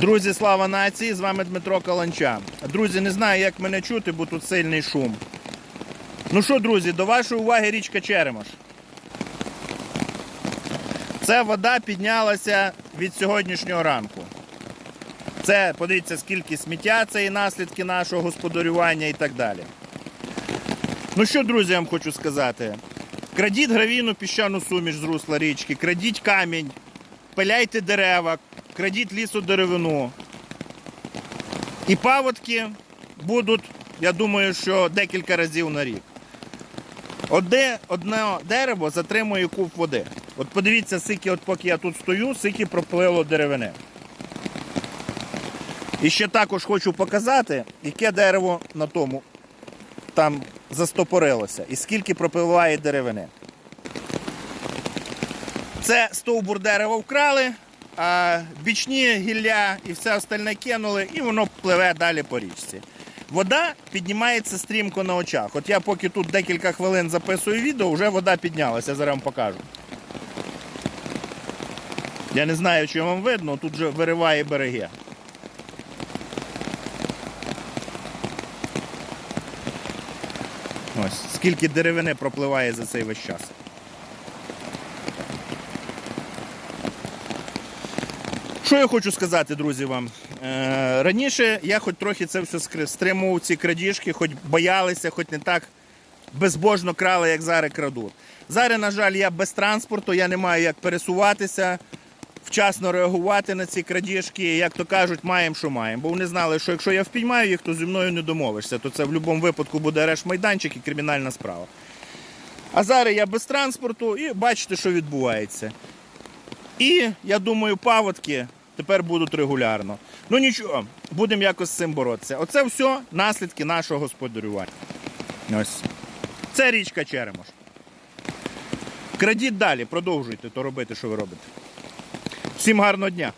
Друзі, слава нації! З вами Дмитро Каланча. Друзі, не знаю, як мене чути, бо тут сильний шум. Ну що, друзі, до вашої уваги річка Черемош. Це вода піднялася від сьогоднішнього ранку. Це, подивіться, скільки сміття, це і наслідки нашого господарювання і так далі. Ну що, друзі, я вам хочу сказати. Крадіть гравійну піщану суміш з русла річки, крадіть камінь, пиляйте дерева, крадіть лісодеревину. І паводки будуть, я думаю, що декілька разів на рік. Одне, одне дерево затримує куб води. От подивіться, скільки, от поки я тут стою, скільки проплило деревини. І ще також хочу показати, яке дерево на тому там застопорилося і скільки пропливає деревини. Це стовбур дерева вкрали, бічні гілля і все остальне кинули, і воно пливе далі по річці. Вода піднімається стрімко на очах. От я поки тут декілька хвилин записую відео, вже вода піднялася, зараз вам покажу. Я не знаю, чи вам видно, тут вже вириває береги. Ось, скільки деревини пропливає за цей весь час. Що я хочу сказати, друзі, вам? Е, раніше я хоч трохи це все стримував, ці крадіжки, хоч боялися, хоч не так безбожно крали, як зараз крадуть. Зараз, на жаль, я без транспорту, я не маю як пересуватися, вчасно реагувати на ці крадіжки. Як то кажуть, маємо, що маємо. Бо вони знали, що якщо я впіймаю їх, то зі мною не домовишся. То це в будь-якому випадку буде арешт майданчик і кримінальна справа. А зараз я без транспорту і бачите, що відбувається. І я думаю, паводки тепер будуть регулярно. Ну нічого, будемо якось з цим боротися. Оце все наслідки нашого господарювання. Ось. Це річка Черемош. Крадіть далі, продовжуйте то робити, що ви робите. Всім гарного дня!